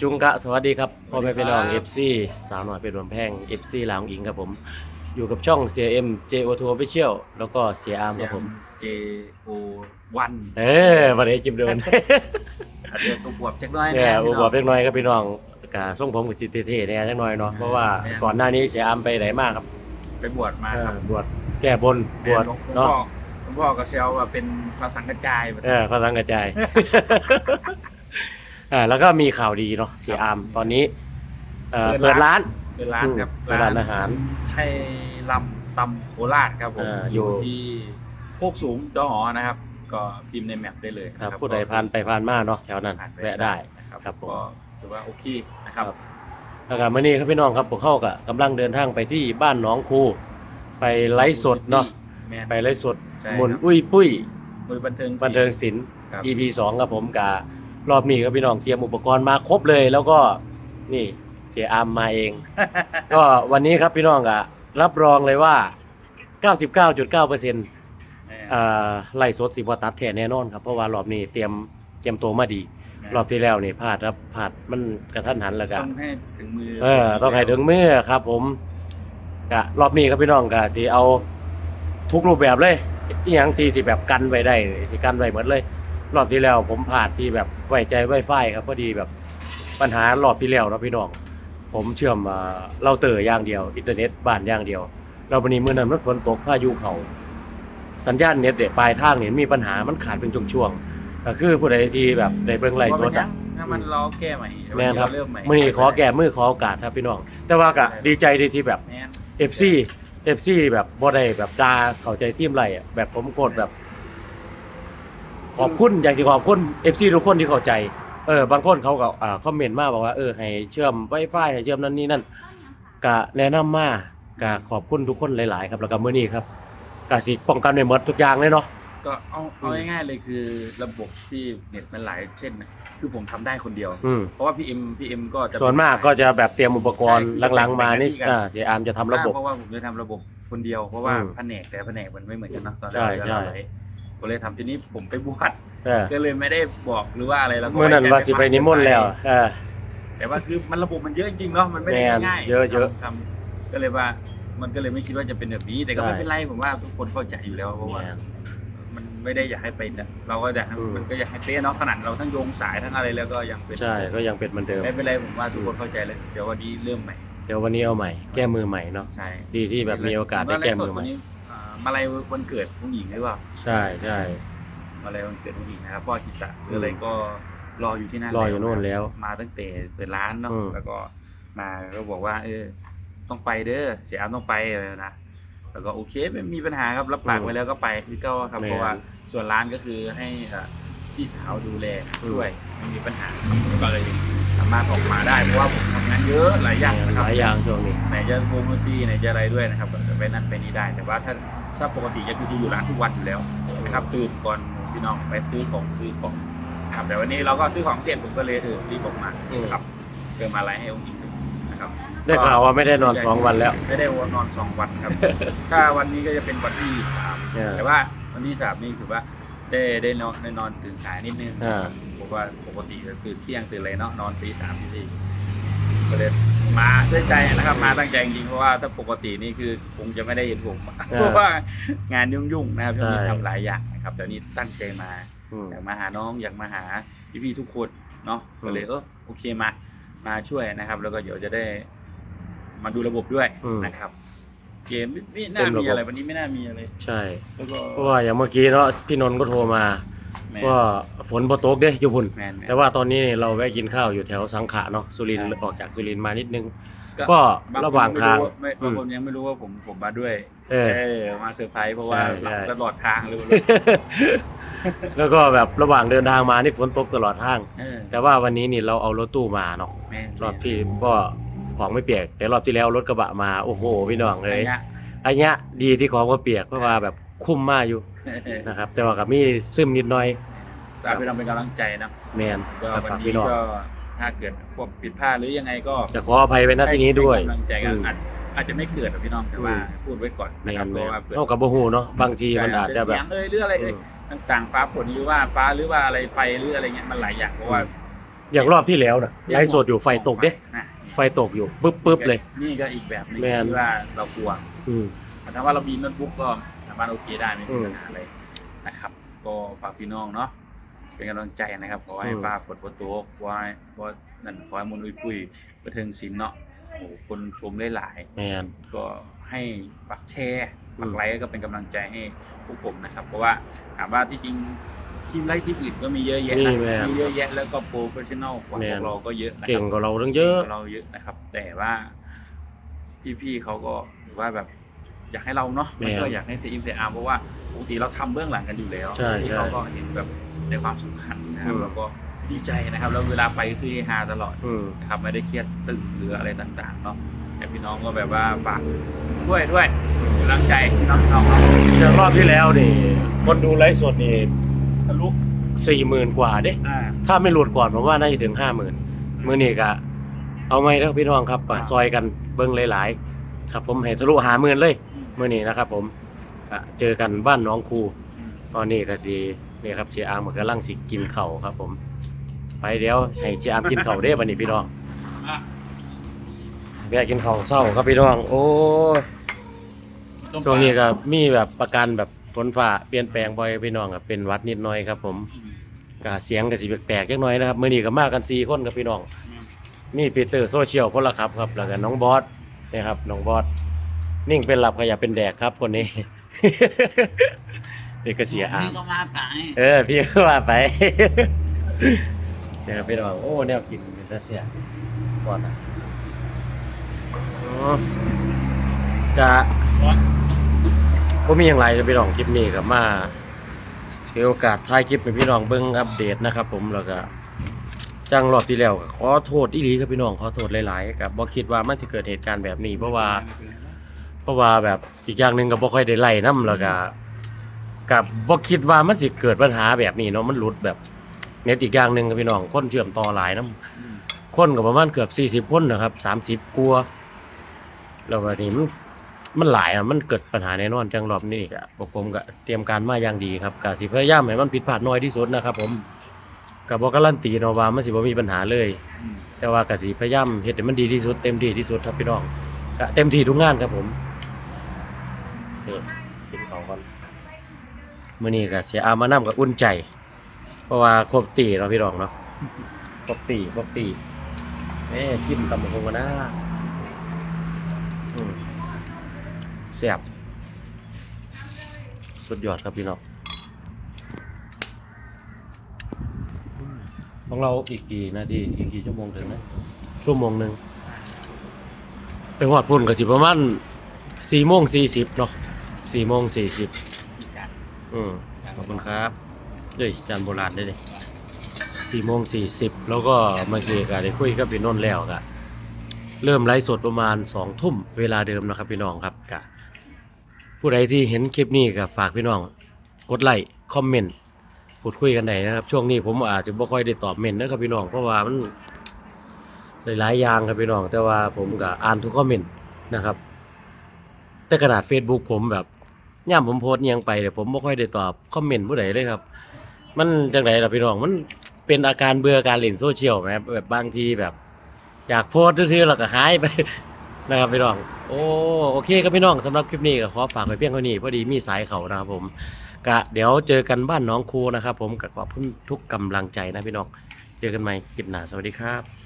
จุงกะสวัสดีครับพ่อแม่พี่น้อง FC สาวหน่อยเป็นรวมแพง FC ลาวอิงครับผม อยู่กับช่อง CM JO2 Official แล้วก็เสียอาร์มครับผมเจโอวันเออวันนี้จิมเดินอาจจะตัวบวบจักหน้อยเนี่ยนะอุพี่บน้ออกงเล็กน้อยครับพี่น้องกะส่งผมกับจิตเท่ๆเนี่ยจักหน่อยเนาะเพราะว่าแม่นก่อนหน้านี้เสียอาร์มไปไหนมากครับ ไปบวชมาเอคอรับบวชแก้บนบวชหลวงพ่อเนาะหลวงพ่อก็เซลว่าเป็นพระสังฆจายเออเขาสังกระจาย อ่าแล้วก็มีข่าวดีเนาะเสียอาร์มตอนนี้เอ่อเปิดร้านเป็นร้านครับอืมเป็นร้านอาหารให้ลำตำโคราชครับผมอ่าอยู่อยู่ที่โคกสูงจอหอนะครับ ก็พิมพ์ในแมปได้เลยครับนะผู้ใดผ่านไปผ่านมาเนาะแถวนั้นผ่านปแวะได้ นะครับครับผม ก็ถือว่าโอเคนะครับครับแล้วก็มื่อนี้ครับพี่น้องครับพวกเข้ากับกำลังเดินทางไปที่บ้านหนองคูไปไลฟ์สดเนาะแมนไปไลฟ์สดใช่หมุนครับอุ้ยปุ้ยโดยบันเทิงบันเทิงศิลป์ ครับ EP สองครับผมกะ รอบนี้ครับพี่น้องเตรียมอุปกรณ์มาครบเลย แล้วก็นี่เสียอามมาเอง ก็วันนี้ครับพี่น้องกะรับรองเลยว่า 99.9%เปอร์เซ็นต์ไล่สดสิบวตัดแท้แน่นอนครับเพราะว่ารอบนี้เตรียมเตรียมตัวมาดี รอบที่แล้วนี่พลาดครับพลาดมันกระทันหันแล้วก็ต้องให้ถึงมือเออต้องให้ถึงมือครับ ผมกะรอบนี้ครับพี่น้องกะสิเอาทุกรูปแบบเลยอีหยังที่สิแบบกันไว้ได้สิกันไว้หมดเลย รอบที่แล้วผมผ่านที่แบบไว้ใจไวไฟครับพอดีแบบปัญหารอบที่แล้วเนาะพี่น้อง ผมเชื่อมอ่าเราเตอร์อย่างเดียว อินเทอร์เน็ตบ้านอย่างเดียวเราวันนี้มื้อนั้นมันฝนตกพายุเขาสัญญาณเน็ตเนี่ยปลายทางเนี่ยมีปัญหามันขาดเป็นช่วงๆก็คือผู้ใดที่แบบได้เบิ่งไลฟ์สดอะ ถ้ามันรอแก้ใหม่แม่นครับ เริ่มใหม่มื่อนี้ขอแก้มือขอโอกาสครับพี่น้อง แต่ว่าก็ดีใจดีที่แบบ แม่น FC FC แบบบ่ได้แบบดาเข้าใจทีมไรอะแบบผมกดแบบ ขอบคุณอยากสิขอบคุณ FC ทุกคนที่เข้าใจเออบางคนเขาก็อ่าคอมเมนต์มาบอกว่าเออให้เชื่อม Wi-Fi ให้เชื่อมนั่นนี่นั่นก็แนะนำมาก็ขอบคุณทุกคนหลาย ๆ ครับแล้วก็มื้อนี้ครับก็สิป้องกันไว้หมดทุกอย่างเลยเนาะก็เอาเอาง่ายๆเลยคือระบบที่เน็ตมันหลายเช่นนะคือผมทำได้คนเดียวอืมเพราะว่าพี่เอ็มพี่เอ็มก็จะส่วนมากก็จะแบบเตรียมอุปกรณ์ใช่หลังๆมานี่แบ่งหน้าที่กันอ่าเสียอามจะทำระบบเพราะว่าผมจะทำระบบคนเดียวเพราะว่าอืมแผนกแต่แผนกมันไม่เหมือนกันเนาะตอนแรใช่กใช่เราเลย ก็เลยทำทีนี้ผมไปบวชเออก็เลยไม่ได้บอกหรือว่าอะไรแล้วก็เมื่อนั้นว่าสิไปนิมนต์แล้วเออ แต่ว่าคือมันระบบมันเยอะจริงๆเนาะมันไม่ได้แม่นง่ายๆเยอะเยอะทำทำก็เลยว่ามันก็เลยไม่คิดว่าจะเป็นแบบนี้ แต่ก็ใช่ไม่เป็นไรผมว่าทุกคนเข้าใจอยู่แล้วเพราะว่า มันไม่ได้อยากให้เป็นอะเราก็อยากให้อืม มันก็อยากให้เป๊ะเนาะขนาดเราทั้งโยงสายทั้งอะไรแล้วก็ยังเป็นใช่ก็ยังเป็นเหมือนเดิม ไม่เป็นไรผมว่าทุกคนเข้าใจเลยเดี๋ยววันนี้เริ่มใหม่เดี๋ยววันนี้เอาใหม่ แก้มือใหม่เนาะ ใช่ดีที่แบบมีโอกาสได้แก้มือใหม่วันนี้อ่า มาลัยวันเกิดผู้หญิงหรือเปล่าใช่ใช่มาลัยวันเกิดผู้หญิงนะครับพ่อชิตะหรืออะไรก็รออยู่ที่นั่นรออยู่โน่นแล้ว มาตั้งแต่เปิดร้านเนาะอืมแล้วก็มาก็บอกว่า เออ ต้องไปเด้อเสียอามต้องไปเลยนะแล้วก็โอเคไม่มีปัญหาครับรับปากไว้แล้วก็ไปพี่ก็ครับเพราะว่าส่วนร้านก็คือให้อ่าพี่สาวดูแลช่วยไม่มีปัญหาก็เลยสามารถออกมาได้เพราะว่าผมทำงานเยอะหลายอย่างนะคหรับลายอย่างช่วงนี้ไหนจะวงดนตรีไหนจะอะไรด้วยนะครับก็จะไปนั่นไปนี่ได้แต่ว่าถ้า ถ้าปกติจะคือจะอยู่ร้านทุกวันอยู่แล้วนะครับตื่นก่อนพี่น้องไปซื้อของซื้อของนะครับแต่วันนี้เราก็ซื้อของเสร็จผมก็เลยเออรีบออกมาอืมครับเติมอะไรให้องค์อิงดูนะครับได้ข่าวว่าไม่ได้นอนสองวันแล้ว ไม่ได้นอนสองวันครับ ถ้าวันนี้ก็จะเป็นวันที่สามเนี่ยแต่ว่าวันที่สามนี่ถือว่าได้ได้นอนได้นอนตื่นสายนิดนึงอ่าผมว่าปกติก็คือเที่ยงตื่นอะไรเนาะนอนตีสามตีสี่ก็เลย มาด้วยใจนะครับ มาตั้งใจจริงๆเพราะว่าถ้าปกตินี่คือคงจะไม่ได้เห็นผมเพราะว่างานยุ่งๆนะครับช่วงนี้ทำหลายอย่างนะครับแต่นี่ตั้งใจมาอืมอยากมาหาน้องอยากมาหาพี่ๆทุกคนเนาะก็เลยเออโอเคมามาช่วยนะครับ แล้วก็เดี๋ยวจะได้มาดูระบบด้วยอืมนะครับเกมไม่ไม่น่ามีอะไรวันนี้ไม่น่ามีอะไร ใช่แล้วก็เพราะว่าอย่างเมื่อกี้เนาะพี่นนท์ก็โทรมา แม่ว่าฝนบ่ตกเด้อยู่พุ่น แมนๆ แต่ว่าตอนนี้เราแวะกินข้าวอยู่แถวสังขะเนาะสุรินทร์ใช่ ออกจากสุรินทร์มานิดนึง ก็ก็บางคนระหว่างทางไม่รู้ว่ไม่บางคนยังไม่รู้ว่าผมผมมาด้วยเออเออมาเซอร์ไพรส์เพราะว่าใช่หลับใช่ ตลอดทางเลยแล้วก็แบบระหว่างเดินทางมานี่ฝนตกตลอดทาง เออแต่ว่าวันนี้นี่เราเอารถตู้มาเนาะแม่นรอบที่ก็ของไม่เปียก แต่รอบที่แล้วรถกระบะมาโอ้โหพี่น้องอะไรเลยเงี้ยอันเนี้ยดีที่ของก็เปียกเพราะว่าแบบคุ้มมากอยู่ นะครับ แต่ว่ากับมีซึมนิดหน่อยตามไปลองเป็นกำลังใจนะแมนก็ครับวันฝากนี้พี่น้องก็ถ้าเกิดพวกผิดพลาดหรือยังไงก็จะขออภัยไปณที่นี้ด้วย ให้กำลังใจกันอืมอาจอาจจะไม่เกิดหรอกพี่น้องแต่ว่าอืมพูดไว้ก่อนแมนะครับนเพแมราะนว่าเผื่อ เท่ากับโบหูเนาะบางทีมันอาจจะแบบ เสียงเอ้ยหรืออะไรเอ้ยต่างๆ ฟ้าฝนหรือว่าฟ้าหรือว่าอะไรไฟหรืออะไรเงี้ยมันหลายอย่างเพราะว่าอย่างรอบที่แล้วน่ะไลฟ์สดอยู่ไฟตกเด้ นะไฟตกอยู่ปึ๊บปึ๊บเลย นี่ก็อีกแบบหนึงแม่น ที่ว่าเรากลัวอืมแต่ถ้าว่าเรามีโน้ตบุ๊กก็ สามารถโอเคได้ไม่อืมีมปัญหาอะไรนะครับ ก็ฝากพี่น้องเนาะเป็นกำลังใจนะครับขอให้อืมฟ้าฝนโปรโตกขอให้ขอนั่นขอให้มนต์อุยปุยประเทิงศิลป์เนาะโอ้โหคนชมได้หลาย แมน ก็ให้ฝากแชร์อืมฝากไลค์ก็เป็นกำลังใจให้พวกผมนะครับ เพราะว่าถามว่าที่จริงทีมไลค์ทีมอื่นก็มีเยอะแยะนะนี่แม่นมีเยอะแยะแล้วก็โปรเฟชชั่นอลกว่าแม่ พวนกเราก็เยอะนะคเก่รังบกว่าเราตั้งเยอะ ก่งกว่าเราเยอะนะครับ แต่ว่าพี่ๆเขาก็ถือว่าแบบ อยากให้เราเนาะไม่แม่นใช่ว่าอยากให้ทีมเซอาร์เพราะว่าปกติเราทำเบื้องหลังกันอยู่แล้วใช่ที่ใช่เขาก็เห็นแบบในความสำคัญนะครับอืมแล้วก็ดีใจนะครับแล้วเวลาไปคือเฮฮาตลอดอืมนะครับไม่ได้เครียดตึงหรืออะไรต่างๆเนาะแต่พี่น้องก็แบบว่าฝากช่วยด้วยกำลังใจพี่น้องเราเนาะอย่างรอบที่แล้วนี่คนดูไลฟ์สดนี่ทะลุสี่หมื่นกว่าเด้อ่าถ้าไม่หลุดก่อนผมว่าน่าจะถึงห้าหมื่นมื่อนี้ก็เอาไหมนะพี่น้องครับซอยกันเบิ้งหลาย ๆ ครับผมให้ทะลุหาหมื่นเลย มื่อนี้นะครับ ผมก็เจอกันบ้านน้องครูตอนนี้ก็สินี่ครับเชียร์อาร์มกำลังสิกินเข่าวครับ ผม ไปเดี๋ยวให้เชียร์อาร์มกินเข่าวเด้บันนี้พี่น้องอะแวะกินข้าวเศร้าครับพี่น้อง โอ้ยต้มปลาช่วงนี้ก็มีแบบประกันแบบฝนฟ้าเปลี่ยนแปลงบ่อยพี่น้องครับเป็นหวัดนิดหน่อยครับ ผมอืมก็เสียงก็สิแปลกๆจักหน่อยนะครับมื้อนี้ก็มากัน4คนครับพี่น้องมีปีเตอร์โซเชียลคนละครับครับ แล้วก็น้องบอสนี่ครับน้องบอส นิ่งเป็นหลับขยับเป็นแดกครับคนนี้ นี่ก็เสียอาร์มนี่ก็มาไปเออ พี่ก็ว่าไป เดี๋ยวพี่น้องโอ้แนวกินเป็นตาเสียก่อนนะอ๋อกะก็มีอย่างไรจะพี่น้องคลิปนี้กับมาถือโอกาสถ่ายคลิปให้พี่น้องเบิ่งอัปเดตนะครับ ผมแล้วก็จังรอบที่แล้วก็ขอโทษอีหลีครับพี่น้องขอโทษหลายๆกับบ่คิดว่ามันจะเกิดเหตุการณ์แบบนี้ เพราะว่าเพ ราะว่าแบบอีกอย่างหนึ่งก็บ่ค่อยได้ไล่นํแล้วก็กับบ่คิดว่ามันสิเกิดปัญหาแบบนี้เนาะมันหลุดแบบเน็ตอีกอย่างหนึ่งครับพี่น้องคนเชื่อมต่อหลายนํอืมคนก็ประมาณเกือบ40คนนะครับ30กว่าแล้วก็นี่มันมันหลายอะมันเกิดปัญหาแน่นอนจังรอบนี้ก็พวกผมก็เตรียมการมาอย่างดีครับก็สิพยายามให้มันผิดพลาดน้อยที่สุดนะครับ ผมก็บ่การันตีเนาะว่ามันสิบ่มีปัญหาเลย แต่ว่าก็สิพยายามเฮ็ดให้มันดีที่สุดเต็มที่ที่สุดครับพี่น้องก็เต็มที่ทุกงานครับผม นี่กินข้าวก่อนมื้อนี้ก็เสียอามานํกับอุ่นใจ เพราะว่าครบตีเนาะพี่น้องเนาะครบตีครบตีเอ้ชิมตำบักหุ่งกันนะอืมแซ่บสุดยอดครับพี่น้องอืมของเราอีกกี่นาทีอีกกี่ชั่วโมงถึงนะชั่วโมงหนึ่งไปหอดพุ่นก็สิประมาณสี่โมงสี่สิบเนาะ สี่โมงสี่สิบจัดอืมขอบคุณครับเฮ้ยจานโบราณได้เลยสี่โมงสี่สิบแล้วก็เมื่อกี้ก็ได้คุยกับพี่นนท์แล้วก็เริ่มไลฟ์สดประมาณสองทุ่มเวลาเดิมนะครับพี่น้องครับกะผู้ใดที่เห็นคลิปนี้ก็ฝากพี่น้อง กดไลค์คอมเมนต์พูดคุยกันได้นะครับ ช่วงนี้ผมอาจจะบ่ค่อยได้ตอบเมนต์นะครับพี่น้องเพราะว่ามันหลายๆอย่างครับพี่น้อง แต่ว่าผมก็อ่านทุกคอมเมนต์นะครับ แต่ขนาด Facebook ผมแบบ ย่ามผมโพสต์อิหยังไปเดี๋ยวผมไม่ค่อยได้ตอบคอมเมนต์ผู้ใดเลยครับ มันจังไดล่ะพี่น้องมันเป็นอาการเบื่อการเล่นโซเชียลไหมแบบบางทีแบบ อยากโพสต์ซื่อๆแล้วก็หายไป นะครับพี่น้อง โอ้โอเคครับพี่น้องสำหรับคลิปนี้ก็ขอฝากไว้เพียงเท่านี้พอดีมีสายเขานะครับผมกะเดี๋ยวเจอกันบ้านน้องครูนะครับ ผมกับขอบคุณทุกกำลังใจนะพี่น้องเจอกันใหม่คลิปหน้าสวัสดีครับ